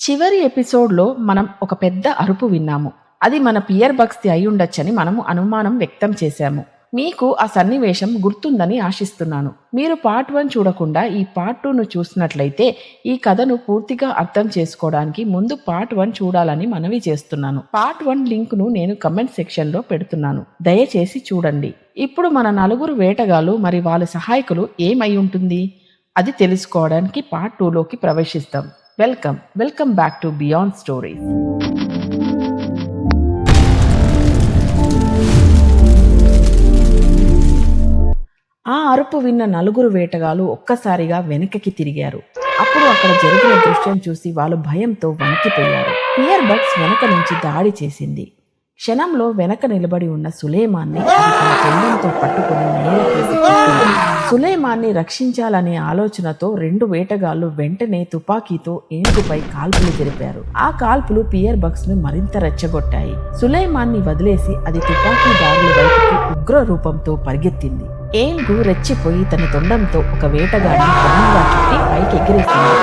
చివరి ఎపిసోడ్లో మనం ఒక పెద్ద అరుపు విన్నాము. అది మన పియర్ భక్తి అయి ఉండొచ్చని మనము అనుమానం వ్యక్తం చేశాము. మీకు ఆ సన్నివేశం గుర్తుందని ఆశిస్తున్నాను. మీరు పార్ట్ వన్ చూడకుండా ఈ పార్ట్ టూను చూసినట్లయితే ఈ కథను పూర్తిగా అర్థం చేసుకోవడానికి ముందు పార్ట్ వన్ చూడాలని మనవి చేస్తున్నాను. పార్ట్ వన్ లింక్ను నేను కమెంట్ సెక్షన్లో పెడుతున్నాను. దయచేసి చూడండి. ఇప్పుడు మన నలుగురు వేటగాళ్ళు మరి వాళ్ళ సహాయకులు ఏమై ఉంటుంది? అది తెలుసుకోవడానికి పార్ట్ టూలోకి ప్రవేశిస్తాం. Welcome welcome back to beyond stories ఆ అరుపు విన్న నలుగురు వేటగాళ్ళు ఒక్కసారిగా వెనక్కి తిరిగారు. అప్పుడు అక్కడ జరిగిన దృశ్యం చూసి వాళ్ళు భయంతో వణికిపోయారు. పియర్ బగ్స్ వెనక నుంచి దాడి చేసింది. క్షణంలో వెనక నిలబడి ఉన్న సులేమాన్ని అది పట్టుకుని నేలకేసి సులేమాన్ని రక్షించాలనే ఆలోచనతో రెండు వేటగాళ్ళు వెంటనే తుపాకీతో ఏనుగుపై కాల్పులు జరిపారు. ఆ కాల్పులు పియర్ బక్స్ను మరింత రెచ్చగొట్టాయి. సులేమాన్ని వదిలేసి అది తుపాకీదారుల వైపుకి ఉగ్ర రూపంతో పరిగెత్తింది. ఏనుగు రెచ్చిపోయి తన తొండంతో ఒక వేటగాడిని బలంగా చుట్టి పైకి ఎగిరేసింది.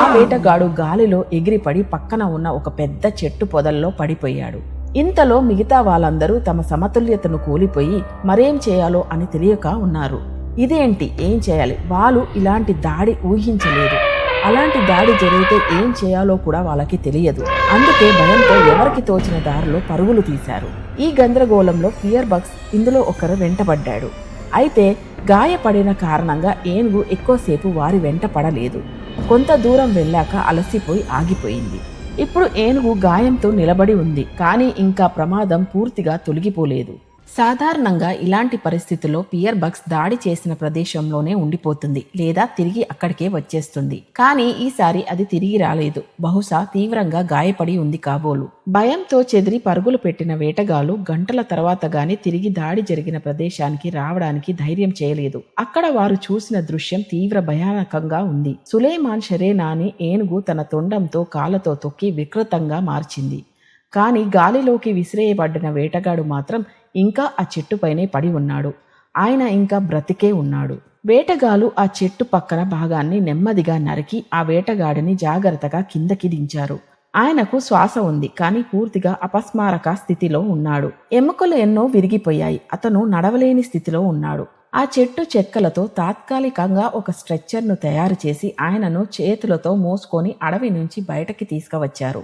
ఆ వేటగాడు గాలిలో ఎగిరిపడి పక్కన ఉన్న ఒక పెద్ద చెట్టు పొదల్లో పడిపోయాడు. ఇంతలో మిగతా వాళ్ళందరూ తమ సమతుల్యతను కూలిపోయి మరేం చేయాలో అని తెలియక ఉన్నారు. ఇదేంటి? ఏం చేయాలి? వాళ్ళు ఇలాంటి దాడి ఊహించలేదు. అలాంటి దాడి జరిగితే ఏం చేయాలో కూడా వాళ్ళకి తెలియదు. అందుకే భయంతో ఎవరికి తోచిన దారిలో పరుగులు తీశారు. ఈ గందరగోళంలో పియర్ బగ్స్ ఇందులో ఒకరు వెంటబడ్డాడు. అయితే గాయపడిన కారణంగా ఏనుగు ఎక్కువసేపు వారి వెంట పడలేదు. కొంత దూరం వెళ్ళాక అలసిపోయి ఆగిపోయింది. ఇప్పుడు ఏనుగు గాయంతో నిలబడి ఉంది కానీ ఇంకా ప్రమాదం పూర్తిగా తొలగిపోలేదు. సాధారణంగా ఇలాంటి పరిస్థితుల్లో పియర్ బగ్స్ దాడి చేసిన ప్రదేశంలోనే ఉండిపోతుంది లేదా తిరిగి అక్కడికే వచ్చేస్తుంది. కానీ ఈసారి అది తిరిగి రాలేదు. బహుశా తీవ్రంగా గాయపడి ఉంది కాబోలు. భయంతో చెదిరి పరుగులు పెట్టిన వేటగాలు గంటల తర్వాత గాని తిరిగి దాడి జరిగిన ప్రదేశానికి రావడానికి ధైర్యం చేయలేదు. అక్కడ వారు చూసిన దృశ్యం తీవ్ర భయానకంగా ఉంది. సులేమాన్ షరేనాని ఏనుగు తన తొండంతో కాళ్ళతో తొక్కి వికృతంగా మార్చింది. కానీ గాలిలోకి విసిరేయబడిన వేటగాడు మాత్రం ఇంకా ఆ చెట్టు పైనే పడి ఉన్నాడు. ఆయన ఇంకా బ్రతికే ఉన్నాడు. వేటగాలు ఆ చెట్టు పక్కన భాగాన్ని నెమ్మదిగా నరికి ఆ వేటగాడిని జాగ్రత్తగా కిందకి దించారు. ఆయనకు శ్వాస ఉంది కానీ పూర్తిగా అపస్మారక స్థితిలో ఉన్నాడు. ఎముకలు ఎన్నో విరిగిపోయాయి అతను నడవలేని స్థితిలో ఉన్నాడు. ఆ చెట్టు చెక్కలతో తాత్కాలికంగా ఒక స్ట్రెచ్చర్ను తయారు చేసి ఆయనను చేతులతో మోసుకొని అడవి నుంచి బయటకి తీసుకువచ్చారు.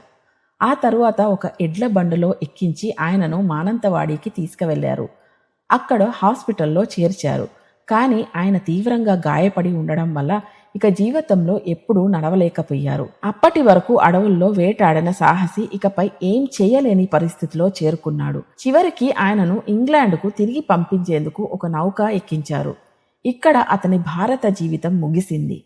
ఆ తరువాత ఒక ఎడ్ల బండిలో ఎక్కించి ఆయనను మానంతవాడికి తీసుకువెళ్ళారు అక్కడ హాస్పిటల్లో చేర్చారు. కానీ ఆయన తీవ్రంగా గాయపడి ఉండడం వల్ల ఇక జీవితంలో ఎప్పుడూ నడవలేకపోయారు. అప్పటి వరకు అడవుల్లో వేటాడిన సాహసి ఇకపై ఏం చేయలేని పరిస్థితిలో చేరుకున్నాడు. చివరికి ఆయనను ఇంగ్లాండ్కు తిరిగి పంపించేందుకు ఒక నౌక ఎక్కించారు. ఇక్కడ అతని భారత జీవితం ముగిసింది.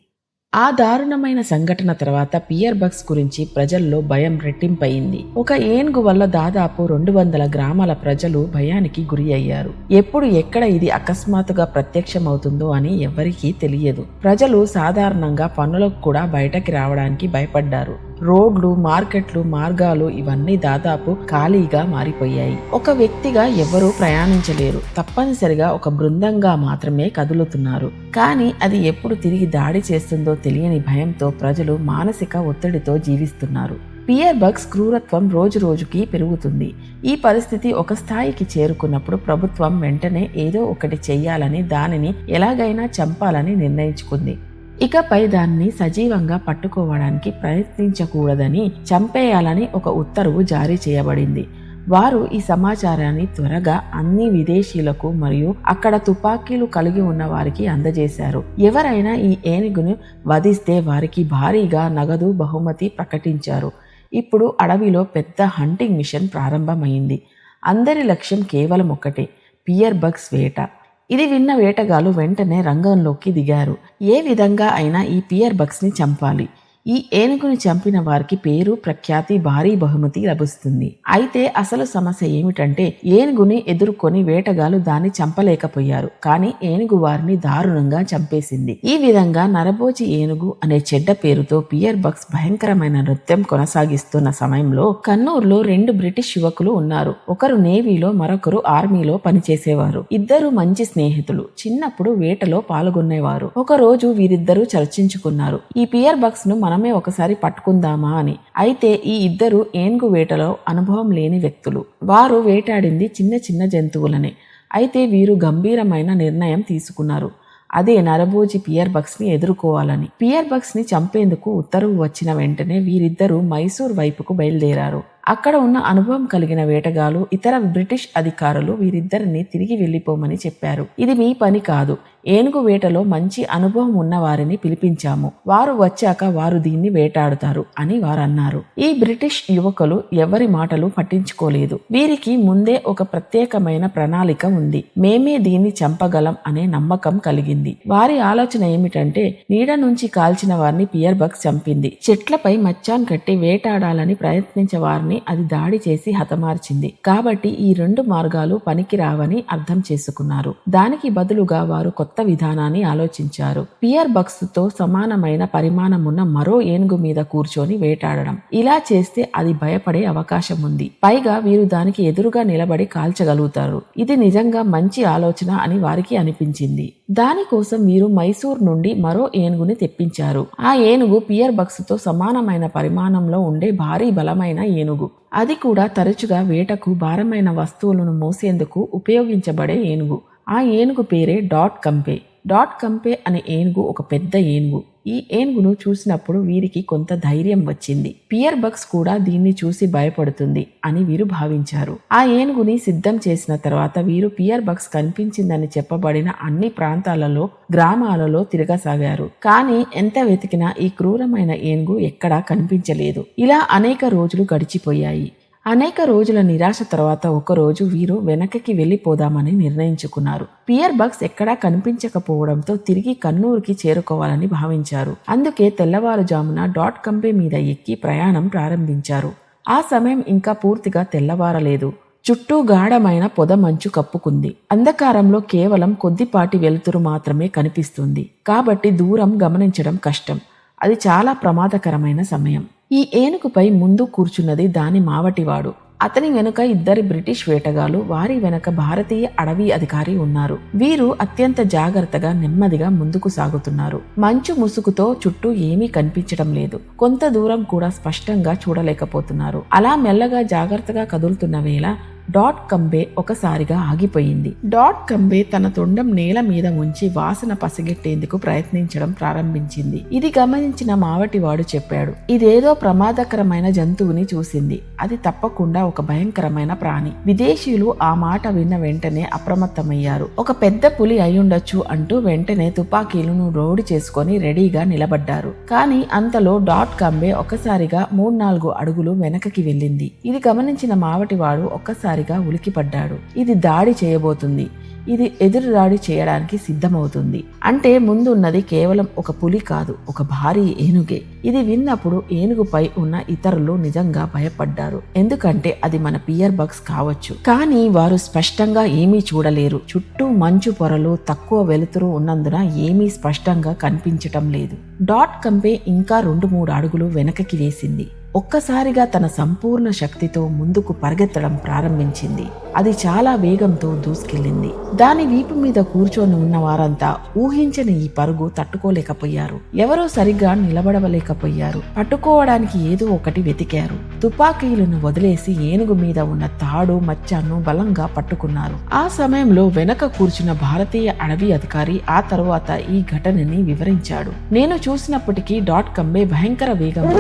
ఆ దారుణమైన సంఘటన తర్వాత పియర్ బగ్స్ గురించి ప్రజల్లో భయం రెట్టింపయింది. ఒక ఏనుగు వల్ల దాదాపు రెండు వందల గ్రామాల ప్రజలు భయానికి గురి అయ్యారు. ఎప్పుడు ఎక్కడ ఇది అకస్మాత్తుగా ప్రత్యక్షమవుతుందో అని ఎవరికీ తెలియదు. ప్రజలు సాధారణంగా పనులకు కూడా బయటకి రావడానికి భయపడ్డారు. రోడ్లు మార్కెట్లు మార్గాలు ఇవన్నీ దాదాపు ఖాళీగా మారిపోయాయి. ఒక వ్యక్తిగా ఎవరూ ప్రయాణించలేరు. తప్పనిసరిగా ఒక బృందంగా మాత్రమే కదులుతున్నారు. కానీ అది ఎప్పుడు తిరిగి దాడి చేస్తుందో తెలియని భయంతో ప్రజలు మానసిక ఒత్తిడితో జీవిస్తున్నారు. పియర్ బగ్స్ క్రూరత్వం రోజు రోజుకి పెరుగుతుంది. ఈ పరిస్థితి ఒక స్థాయికి చేరుకున్నప్పుడు ప్రభుత్వం వెంటనే ఏదో ఒకటి చేయాలని దానిని ఎలాగైనా చంపాలని నిర్ణయించుకుంది. ఇకపై దాన్ని సజీవంగా పట్టుకోవడానికి ప్రయత్నించకూడదని చంపేయాలని ఒక ఉత్తర్వు జారీ చేయబడింది. వారు ఈ సమాచారాన్ని త్వరగా అన్ని విదేశీయులకు మరియు అక్కడ తుపాకీలు కలిగి ఉన్న వారికి అందజేశారు. ఎవరైనా ఈ ఏనుగును వధిస్తే వారికి భారీగా నగదు బహుమతి ప్రకటించారు. ఇప్పుడు అడవిలో పెద్ద హంటింగ్ మిషన్ ప్రారంభమైంది. అందరి లక్ష్యం కేవలం ఒక్కటే పియర్ బగ్స్ వేట. ఇది విన్న వేటగాళ్ళు వెంటనే రంగంలోకి దిగారు. ఏ విధంగా అయినా ఈ పియర్ బగ్స్ని చంపాలి. ఈ ఏనుగుని చంపిన వారికి పేరు ప్రఖ్యాతి భారీ బహుమతి లభిస్తుంది. అయితే అసలు సమస్య ఏమిటంటే ఏనుగుని ఎదుర్కొని వేటగాలు దాన్ని చంపలేకపోయారు. కానీ ఏనుగు వారిని దారుణంగా చంపేసింది. ఈ విధంగా నరబోజి ఏనుగు అనే చెడ్డ పేరుతో పియర్ బగ్స్ భయంకరమైన నృత్యం కొనసాగిస్తున్న సమయంలో కన్నూరులో రెండు బ్రిటిష్ యువకులు ఉన్నారు. ఒకరు నేవీలో మరొకరు ఆర్మీలో పనిచేసేవారు. ఇద్దరు మంచి స్నేహితులు. చిన్నప్పుడు వేటలో పాల్గొనేవారు. ఒకరోజు వీరిద్దరూ చర్చించుకున్నారు. ఈ పియర్ బక్స్ను మనం మనమే ఒకసారి పట్టుకుందామా అని. అయితే ఈ ఇద్దరు ఏనుగు వేటలో అనుభవం లేని వ్యక్తులు. వారు వేటాడింది చిన్న చిన్న జంతువులనే. అయితే వీరు గంభీరమైన నిర్ణయం తీసుకున్నారు. అదే నరభోజి పియర్ బక్స్ని ఎదుర్కోవాలని. పియర్ బక్స్ని చంపేందుకు ఉత్తర్వు వచ్చిన వెంటనే వీరిద్దరూ మైసూర్ వైపుకు బయలుదేరారు. అక్కడ ఉన్న అనుభవం కలిగిన వేటగాలు ఇతర బ్రిటిష్ అధికారులు వీరిద్దరిని తిరిగి వెళ్ళిపోమని చెప్పారు. ఇది మీ పని కాదు. ఏనుగు వేటలో మంచి అనుభవం ఉన్న వారిని పిలిపించాము. వారు వచ్చాక వారు దీన్ని వేటాడుతారు అని వారన్నారు. ఈ బ్రిటిష్ యువకులు ఎవరి మాటలు పట్టించుకోలేదు. వీరికి ముందే ఒక ప్రత్యేకమైన ప్రణాళిక ఉంది. మేమే దీన్ని చంపగలం అనే నమ్మకం కలిగింది. వారి ఆలోచన ఏమిటంటే నీడ నుంచి కాల్చిన వారిని పియర్ చంపింది. చెట్లపై మచ్చాన్ కట్టి వేటాడాలని ప్రయత్నించే వారిని అది దాడి చేసి హతమార్చింది. కాబట్టి ఈ రెండు మార్గాలు పనికిరావని అర్థం చేసుకున్నారు. దానికి బదులుగా వారు కొత్త కొత్త విధానాన్ని ఆలోచించారు. పియర్ బక్స్తో సమానమైన పరిమాణమున్న మరో ఏనుగు మీద కూర్చొని వేటాడడం. ఇలా చేస్తే అది భయపడే అవకాశం ఉంది పైగా వీరు దానికి ఎదురుగా నిలబడి కాల్చగలుగుతారు. ఇది నిజంగా మంచి ఆలోచన అని వారికి అనిపించింది. దానికోసం వీరు మైసూర్ నుండి మరో ఏనుగుని తెప్పించారు. ఆ ఏనుగు పియర్ బక్స్తో సమానమైన పరిమాణంలో ఉండే భారీ బలమైన ఏనుగు. అది కూడా తరచుగా వేటకు భారమైన వస్తువులను మోసేందుకు ఉపయోగించబడే ఏనుగు. ఆ ఏనుగు పేరే డాట్ కంపే. డాట్ కంపే అనే ఏనుగు ఒక పెద్ద ఏనుగు. ఈ ఏనుగును చూసినప్పుడు వీరికి కొంత ధైర్యం వచ్చింది. పియర్ బక్స్ కూడా దీన్ని చూసి భయపడుతుంది అని వీరు భావించారు. ఆ ఏనుగుని సిద్ధం చేసిన తర్వాత వీరు పియర్ బక్స్ కనిపించిందని చెప్పబడిన అన్ని ప్రాంతాలలో గ్రామాలలో తిరగసాగారు. కానీ ఎంత వెతికినా ఈ క్రూరమైన ఏనుగు ఎక్కడా కనిపించలేదు. ఇలా అనేక రోజులు గడిచిపోయాయి. అనేక రోజుల నిరాశ తర్వాత ఒకరోజు వీరు వెనకకి వెళ్ళిపోదామని నిర్ణయించుకున్నారు. పియర్ బక్స్ ఎక్కడా కనిపించకపోవడంతో తిరిగి కన్నూరుకి చేరుకోవాలని భావించారు. అందుకే తెల్లవారుజామున డాట్ కంపెనీ మీద ఎక్కి ప్రయాణం ప్రారంభించారు. ఆ సమయం ఇంకా పూర్తిగా తెల్లవారలేదు. చుట్టూ గాఢమైన పొద మంచు కప్పుకుంది. అంధకారంలో కేవలం కొద్దిపాటి వెలుతురు మాత్రమే కనిపిస్తుంది. కాబట్టి దూరం గమనించడం కష్టం. అది చాలా ప్రమాదకరమైన సమయం. ఈ ఏనుగుపై ముందు కూర్చున్నది దాని మావటివాడు. అతని వెనుక ఇద్దరి బ్రిటిష్ వేటగాలు వారి వెనక భారతీయ అడవి అధికారి ఉన్నారు. వీరు అత్యంత జాగ్రత్తగా నెమ్మదిగా ముందుకు సాగుతున్నారు. మంచు ముసుగుతో చుట్టూ ఏమీ కనిపించడం లేదు. కొంత దూరం కూడా స్పష్టంగా చూడలేకపోతున్నారు. అలా మెల్లగా జాగ్రత్తగా కదులుతున్న వేళ డాట్ కంబే ఒకసారిగా ఆగిపోయింది. డాట్ కంబే తన తొండం నేల మీద ఉంచి వాసన పసిగెట్టేందుకు ప్రయత్నించడం ప్రారంభించింది. ఇది గమనించిన మావటివాడు చెప్పాడు ఇదేదో ప్రమాదకరమైన జంతువుని చూసింది. అది తప్పకుండా ఒక భయంకరమైన ప్రాణి. విదేశీయులు ఆ మాట విన్న వెంటనే అప్రమత్తమయ్యారు. ఒక పెద్ద పులి అయ్యుండొచ్చు అంటూ వెంటనే తుపాకీలను రోడి చేసుకొని రెడీగా నిలబడ్డారు. కానీ అంతలో డాట్ కంబే ఒకసారిగా మూడు నాలుగు అడుగులు వెనకకి వెళ్ళింది. ఇది గమనించిన మావటివాడు ఒక్కసారిగా ఉలికిపడ్డాడు. ఇది దాడి చేయబోతుంది. ఇది ఎదురు దాడి చేయడానికి సిద్ధమవుతుంది. అంటే ముందున్నది కేవలం ఒక పులి కాదు ఒక భారీ ఏనుగే. ఇది విన్నప్పుడు ఏనుగుపై ఉన్న ఇతరులు నిజంగా భయపడ్డారు. ఎందుకంటే అది మన పియర్ బగ్స్ కావచ్చు. కానీ వారు స్పష్టంగా ఏమీ చూడలేరు. చుట్టూ మంచు పొరలు తక్కువ వెలుతురు ఉన్నందున ఏమీ స్పష్టంగా కనిపించటం లేదు. డాట్ కంపే ఇంకా రెండు మూడు అడుగులు వెనకకి వేసింది. ఒక్కసారిగా తన సంపూర్ణ శక్తితో ముందుకు పరిగెత్తడం ప్రారంభించింది. అది చాలా వేగంతో దూసుకెళ్ళింది. దాని వీపు మీద కూర్చొని ఉన్న వారంతా ఊహించని ఈ పరుగు తట్టుకోలేకపోయారు. ఎవరో సరిగ్గా నిలబడవలేకపోయారు. పట్టుకోవడానికి ఏదో ఒకటి వెతికారు. తుపాకీలను వదిలేసి ఏనుగు మీద ఉన్న తాడు మచ్చాను బలంగా పట్టుకున్నారు. ఆ సమయంలో వెనక కూర్చున్న భారతీయ అడవి అధికారి ఆ తరువాత ఈ ఘటనని వివరించాడు. నేను చూసినప్పటికీ డాట్ కంబే భయంకర వేగంతో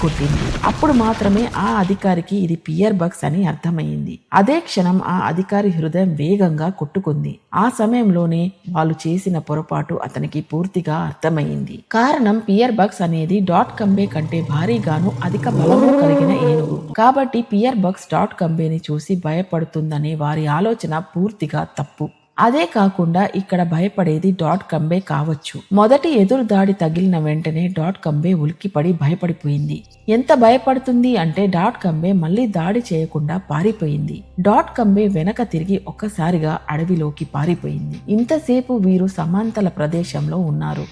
కొట్టింది. అప్పుడు మాత్రమే ఆ అధికారికి ఇది పియర్ బగ్స్ అని అర్థమైంది అదే క్షణం ఆ అధికారి హృదయం వేగంగా కొట్టుకుంది. ఆ సమయంలోనే వాళ్ళు చేసిన పొరపాటు అతనికి పూర్తిగా అర్థమైంది. కారణం పియర్ బగ్స్ అనేది డాట్ కంబే కంటే భారీగాను అధిక బలము కలిగిన ఏనుగు. కాబట్టి పియర్ బగ్స్ డాట్ కంబేని చూసి భయపడుతుందనే వారి ఆలోచన పూర్తిగా తప్పు. అదే కాకుండా ఇక్కడ భయపడేది డాట్ కంబే కావచ్చు. మొదటి ఎదురు దాడి తగిలిన వెంటనే డాట్ కంబే ఉలిక్కిపడి భయపడిపోయింది. ఎంత భయపడుతుంది అంటే డాట్ కంబే మళ్ళీ దాడి చేయకుండా పారిపోయింది. డాట్ కంబే వెనక తిరిగి ఒక్కసారిగా అడవిలోకి పారిపోయింది. ఇంతసేపు వీరు సమాంతల ప్రదేశంలో ఉన్నారు.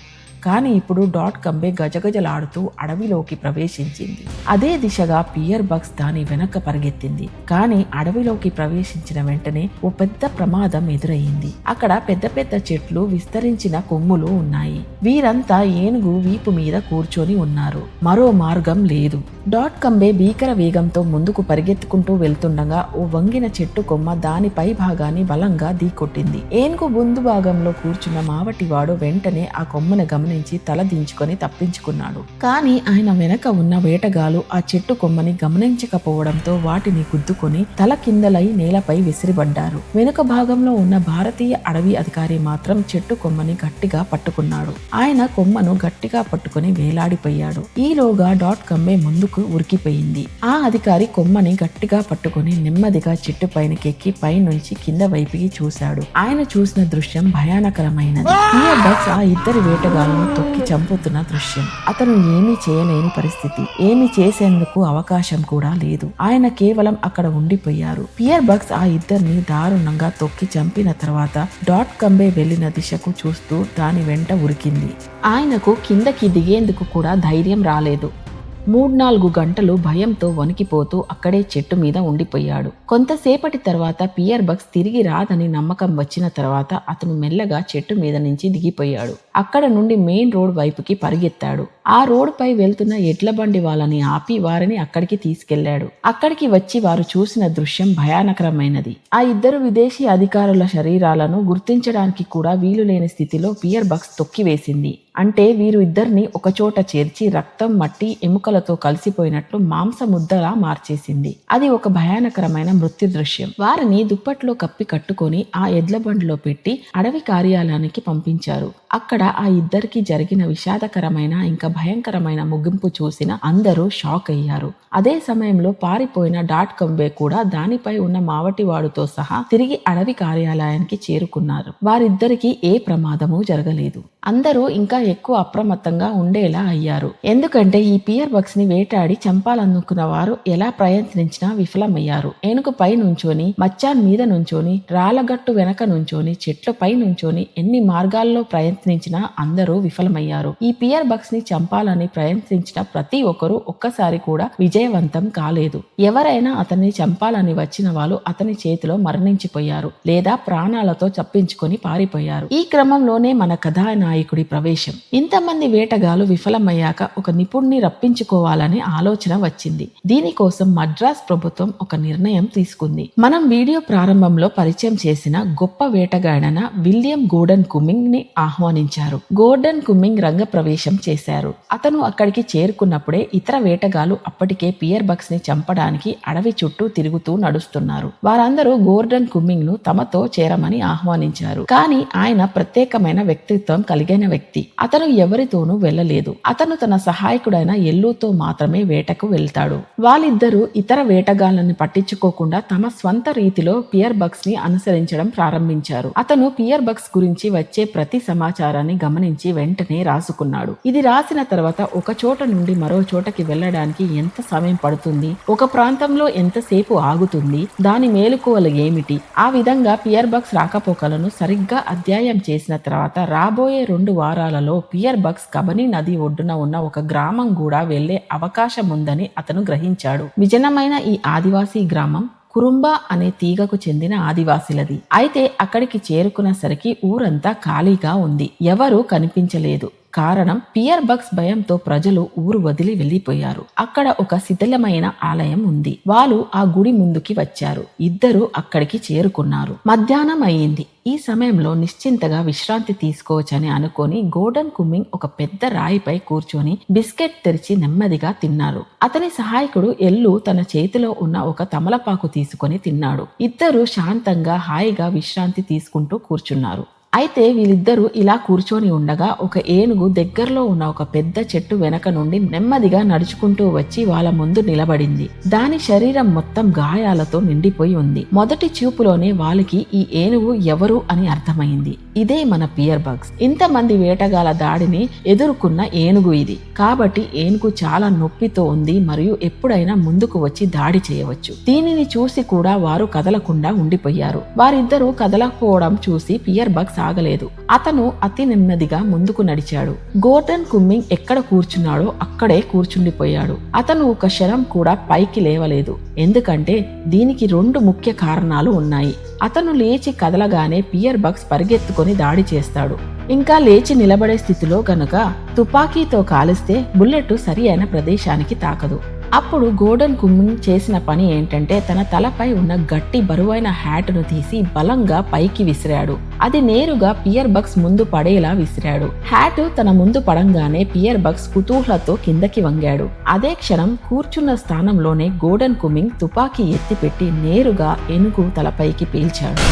కానీ ఇప్పుడు డాట్ కంబే గజగజలాడుతూ అడవిలోకి ప్రవేశించింది. అదే దిశగా పియర్ బగ్స్ దాని వెనక పరిగెత్తింది. కానీ అడవిలోకి ప్రవేశించిన వెంటనే ఓ పెద్ద ప్రమాదం ఎదురయ్యింది. అక్కడ పెద్ద పెద్ద చెట్లు విస్తరించిన కొమ్ములు ఉన్నాయి. వీరంతా ఏనుగు వీపు మీద కూర్చొని ఉన్నారు. మరో మార్గం లేదు. డాట్ కంబే భీకర వేగంతో ముందుకు పరిగెత్తుకుంటూ వెళ్తుండగా ఓ వంగిన చెట్టు కొమ్మ దాని పై భాగాన్ని బలంగా ఢీకొట్టింది. ఏనుగు ముందు భాగంలో కూర్చున్న మావటివాడు వెంటనే ఆ కొమ్మను నుంచి తల దించుకొని తప్పించుకున్నాడు. కానీ ఆయన వెనక ఉన్న వేటగాలు ఆ చెట్టు కొమ్మని గమనించకపోవడంతో వాటిని గుద్దుకొని తల కిందలై నేలపై విసిరిపడ్డారు వెనుక భాగంలో ఉన్న భారతీయ అడవి అధికారి మాత్రం చెట్టు కొమ్మని గట్టిగా పట్టుకున్నాడు. ఆయన కొమ్మను గట్టిగా పట్టుకొని వేలాడిపోయాడు. ఈలోగా డాట్ కమ్మే ముందుకు ఉరికిపోయింది. ఆ అధికారి కొమ్మని గట్టిగా పట్టుకొని నెమ్మదిగా చెట్టు పైనకెక్కి పైనుంచి కింద వైపుకి చూశాడు. ఆయన చూసిన దృశ్యం భయానకరమైనది. ఆ ఇద్దరు వేటగాళ్ళు తొక్కి చంపుతున్న దృశ్యం. అతను ఏమీ చేయలేని పరిస్థితి. ఏమీ చేసేందుకు అవకాశం కూడా లేదు. ఆయన కేవలం అక్కడ ఉండిపోయారు. పియర్ బగ్స్ ఆ ఇద్దరిని దారుణంగా తొక్కి చంపిన తర్వాత డాట్ కంబే వెళ్ళిన దిశకు చూస్తూ దాని వెంట ఉరికింది. ఆయనకు కిందకి దిగేందుకు కూడా ధైర్యం రాలేదు. మూడు నాలుగు గంటలు భయంతో వణికిపోతూ అక్కడే చెట్టు మీద ఉండిపోయాడు. కొంతసేపటి తర్వాత పియర్ బగ్స్ తిరిగి రాదని నమ్మకం వచ్చిన తర్వాత అతను మెల్లగా చెట్టు మీద నుంచి దిగిపోయాడు. అక్కడ నుండి మెయిన్ రోడ్ వైపుకి పరిగెత్తాడు. ఆ రోడ్డుపై పై వెళ్తున్న ఎడ్ల బండి వాళ్ళని ఆపి వారిని అక్కడికి తీసుకెళ్ళాడు. అక్కడికి వచ్చి వారు చూసిన దృశ్యం భయానకరమైనది. ఆ ఇద్దరు విదేశీ అధికారుల శరీరాలను గుర్తించడానికి కూడా వీలు లేని స్థితిలో పియర్ బక్స్ తొక్కివేసింది అంటే వీరు ఇద్దరిని ఒకచోట చేర్చి రక్తం మట్టి ఎముకలతో కలిసిపోయినట్లు మాంసముద్దలా మార్చేసింది. అది ఒక భయానకరమైన మృత్యు దృశ్యం. వారిని దుప్పట్లో కప్పి కట్టుకొని ఆ ఎడ్ల బండిలో పెట్టి అడవి కార్యాలయానికి పంపించారు. అక్కడ ఆ ఇద్దరికి జరిగిన విషాదకరమైన ఇంకా భయంకరమైన ముగింపు చూసిన అందరూ షాక్ అయ్యారు. అదే సమయంలో పారిపోయిన డాట్ కంబే కూడా దానిపై ఉన్న మావటివాడుతో సహా తిరిగి అడవి కార్యాలయానికి చేరుకున్నారు. వారిద్దరికీ ఏ ప్రమాదము జరగలేదు. అందరూ ఇంకా ఎక్కువ అప్రమత్తంగా ఉండేలా అయ్యారు. ఎందుకంటే ఈ పియర్ బగ్స్ని వేటాడి చంపాలనుకున్న వారు ఎలా ప్రయత్నించినా విఫలమయ్యారు. ఏనుగుపై నుంచోని మచ్చాన్ మీద నుంచోని రాళ్ళగట్టు వెనక నుంచోని చెట్లపై నుంచొని ఎన్ని మార్గాల్లో ప్రయత్నించినా అందరూ విఫలమయ్యారు. ఈ పియర్ బగ్స్ని చంపాలని ప్రయత్నించిన ప్రతి ఒక్కరూ ఒక్కసారి కూడా విజయవంతం కాలేదు. ఎవరైనా అతన్ని చంపాలని వచ్చిన వాళ్ళు అతని చేతిలో మరణించిపోయారు లేదా ప్రాణాలతో చప్పించుకొని పారిపోయారు. ఈ క్రమంలోనే మన కథానాయకుడి ప్రవేశం. ఇంతమంది వేటగాలు విఫలమయ్యాక ఒక నిపుణ్ణి రప్పించుకోవాలనే ఆలోచన వచ్చింది. దీనికోసం మద్రాస్ ప్రభుత్వం ఒక నిర్ణయం తీసుకుంది. మనం వీడియో ప్రారంభంలో పరిచయం చేసిన గొప్ప వేటగాడన విలియం గోర్డన్ కుమింగ్ని ఆహ్వానించారు. గోర్డన్ కుమింగ్ రంగ ప్రవేశం చేశారు. అతను అక్కడికి చేరుకున్నప్పుడే ఇతర వేటగాలు అప్పటికే పియర్ బగ్స్ని చంపడానికి అడవి చుట్టూ తిరుగుతూ నడుస్తున్నారు. వారందరూ గోర్డన్ కుమింగ్ను తమతో చేరమని ఆహ్వానించారు. కానీ ఆయన ప్రత్యేకమైన వ్యక్తిత్వం కలిగిన వ్యక్తి. అతను ఎవరితోనూ వెళ్ళలేదు. అతను తన సహాయకుడైన ఎల్లుతో మాత్రమే వేటకు వెళ్తాడు. వాళ్ళిద్దరూ ఇతర వేటగాళ్ళని పట్టించుకోకుండా తమ స్వంత రీతిలో పియర్ బగ్స్ని అనుసరించడం ప్రారంభించారు. అతను పియర్ బగ్స్ గురించి వచ్చే ప్రతి సమాచారాన్ని గమనించి వెంటనే రాసుకున్నాడు. ఇది రాసిన తర్వాత ఒక చోట నుండి మరో చోటకి వెళ్ళడానికి ఎంత సమయం పడుతుంది? ఒక ప్రాంతంలో ఎంతసేపు ఆగుతుంది? దాని మేలుకోవలు ఏమిటి? ఆ విధంగా పియర్ బగ్స్ రాకపోకలను సరిగ్గా అధ్యాయం చేసిన తర్వాత రాబోయే రెండు వారాలలో పియర్ బగ్స్ కబని నది ఒడ్డున ఉన్న ఒక గ్రామం కూడా వెళ్ళే అవకాశం ఉందని అతను గ్రహించాడు. విజనమైన ఈ ఆదివాసీ గ్రామం కురుంబా అనే తీగకు చెందిన ఆదివాసులది. అయితే అక్కడికి చేరుకునేసరికి ఊరంతా ఖాళీగా ఉంది. ఎవరూ కనిపించలేదు. కారణం పియర్ బగ్స్ భయంతో ప్రజలు ఊరు వదిలి వెళ్ళిపోయారు అక్కడ ఒక శిథిలమైన ఆలయం ఉంది. వాళ్ళు ఆ గుడి ముందుకి వచ్చారు. ఇద్దరు అక్కడికి చేరుకున్నారు. మధ్యాహ్నం అయ్యింది. ఈ సమయంలో నిశ్చింతగా విశ్రాంతి తీసుకోవచ్చని అనుకొని గోల్డెన్ కుమ్మింగ్ ఒక పెద్ద రాయిపై కూర్చొని బిస్కెట్ తెరిచి నెమ్మదిగా తిన్నారు. అతని సహాయకుడు ఎల్లు తన చేతిలో ఉన్న ఒక తమలపాకు తీసుకొని తిన్నాడు. ఇద్దరు శాంతంగా హాయిగా విశ్రాంతి తీసుకుంటూ కూర్చున్నారు. అయితే వీళ్ళిద్దరూ ఇలా కూర్చొని ఉండగా ఒక ఏనుగు దగ్గరలో ఉన్న ఒక పెద్ద చెట్టు వెనక నుండి నెమ్మదిగా నడుచుకుంటూ వచ్చి వాళ్ళ ముందు నిలబడింది. దాని శరీరం మొత్తం గాయాలతో నిండిపోయి ఉంది. మొదటి చూపులోనే వాళ్ళకి ఈ ఏనుగు ఎవరు అని అర్థమైంది. ఇదే మన పియర్ బగ్స్. ఇంతమంది వేటగాల దాడిని ఎదుర్కొన్న ఏనుగు ఇది. కాబట్టి ఏనుగు చాలా నొప్పితో ఉంది మరియు ఎప్పుడైనా ముందుకు వచ్చి దాడి చేయవచ్చు. దీనిని చూసి కూడా వారు కదలకుండా ఉండిపోయారు. వారిద్దరూ కదలకపోవడం చూసి పియర్ బగ్స్ సాగలేదు అతను అతి నెమ్మదిగా ముందుకు నడిచాడు. గోర్డన్ కుమ్మింగ్ ఎక్కడ కూర్చున్నాడో అక్కడే కూర్చుండిపోయాడు. అతను ఒక క్షణం కూడా పైకి లేవలేదు. ఎందుకంటే దీనికి రెండు ముఖ్య కారణాలు ఉన్నాయి. అతను లేచి కదలగానే పియర్ బగ్స్ పరిగెత్తుకొని దాడి చేస్తాడు. ఇంకా లేచి నిలబడే స్థితిలో గనుక తుపాకీతో కాలిస్తే బుల్లెట్ సరి అయిన ప్రదేశానికి తాకదు. అప్పుడు గోర్డన్ కుమ్మింగ్ చేసిన పని ఏంటంటే తన తలపై ఉన్న గట్టి బరువైన హ్యాట్ను తీసి బలంగా పైకి విసిరాడు. అది నేరుగా పియర్ బగ్స్ ముందు పడేలా విసిరాడు. హ్యాట్ తన ముందు పడంగానే పియర్ బగ్స్ కుతూహలతో కిందకి వంగాడు. అదే క్షణం కూర్చున్న స్థానంలోనే గోర్డన్ కుమ్మింగ్ తుపాకీ ఎత్తిపెట్టి నేరుగా ఎనుగు తలపైకి పీల్చాడు.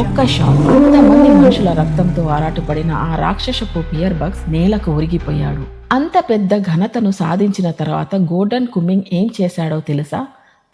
ఒక్క షాట్ కొంతమంది మనుషుల రక్తంతో ఆరాటపడిన ఆ రాక్షసపు పియర్ బగ్స్ నేలకు ఉరిగిపోయాడు అంత పెద్ద ఘనతను సాధించిన తర్వాత గోర్డన్ కుమ్మింగ్ ఏం చేశాడో తెలుసా?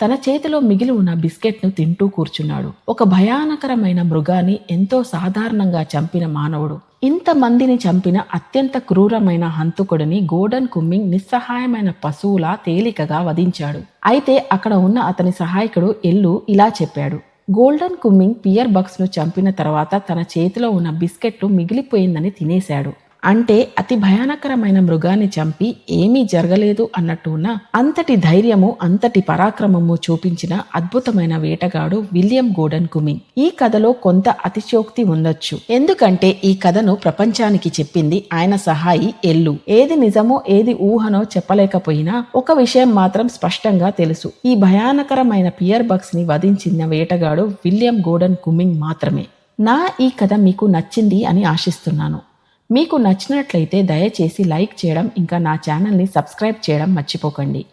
తన చేతిలో మిగిలి ఉన్న బిస్కెట్ను తింటూ కూర్చున్నాడు. ఒక భయానకరమైన మృగాన్ని ఎంతో సాధారణంగా చంపిన మానవుడు. ఇంతమందిని చంపిన అత్యంత క్రూరమైన హంతకుడిని గోర్డన్ కుమ్మింగ్ నిస్సహాయమైన పశువులా తేలికగా వధించాడు. అయితే అక్కడ ఉన్న అతని సహాయకుడు ఎల్లు ఇలా చెప్పాడు. గోల్డెన్ కుమ్మింగ్ పియర్ బక్స్ను చంపిన తర్వాత తన చేతిలో ఉన్న బిస్కెట్లు మిగిలిపోయిందని తినేశాడు. అంటే అతి భయానకరమైన మృగాన్ని చంపి ఏమీ జరగలేదు అన్నట్టు ఉన్న అంతటి ధైర్యము అంతటి పరాక్రమము చూపించిన అద్భుతమైన వేటగాడు విలియం గోడన్ కుమింగ్. ఈ కథలో కొంత అతిశయోక్తి ఉండొచ్చు. ఎందుకంటే ఈ కథను ప్రపంచానికి చెప్పింది ఆయన సహాయి ఎల్లు. ఏది నిజమో ఏది ఊహనో చెప్పలేకపోయినా ఒక విషయం మాత్రం స్పష్టంగా తెలుసు. ఈ భయానకరమైన పియర్ బక్స్ని వధించిన వేటగాడు విలియం గోడన్ కుమింగ్ మాత్రమే. నా ఈ కథ మీకు నచ్చింది అని ఆశిస్తున్నాను. మీకు నచ్చినట్లయితే దయచేసి లైక్ చేయడం ఇంకా నా ఛానల్ని సబ్స్క్రైబ్ చేయడం మర్చిపోకండి.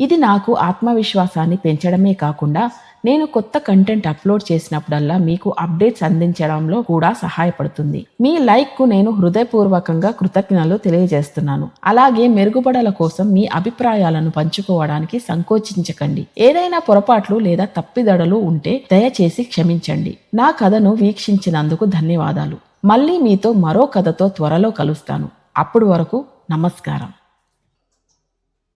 ఇది నాకు ఆత్మవిశ్వాసాన్ని పెంచడమే కాకుండా నేను కొత్త కంటెంట్ అప్లోడ్ చేసినప్పుడల్లా మీకు అప్డేట్స్ అందించడంలో కూడా సహాయపడుతుంది. మీ లైక్కు నేను హృదయపూర్వకంగా కృతజ్ఞతలు తెలియజేస్తున్నాను. అలాగే మెరుగుపడల కోసం మీ అభిప్రాయాలను పంచుకోవడానికి సంకోచించకండి. ఏదైనా పొరపాట్లు లేదా తప్పిదడలు ఉంటే దయచేసి క్షమించండి. నా కథను వీక్షించినందుకు ధన్యవాదాలు. మళ్ళీ మీతో మరో కథతో త్వరలో కలుస్తాను. అప్పుడు వరకు నమస్కారం.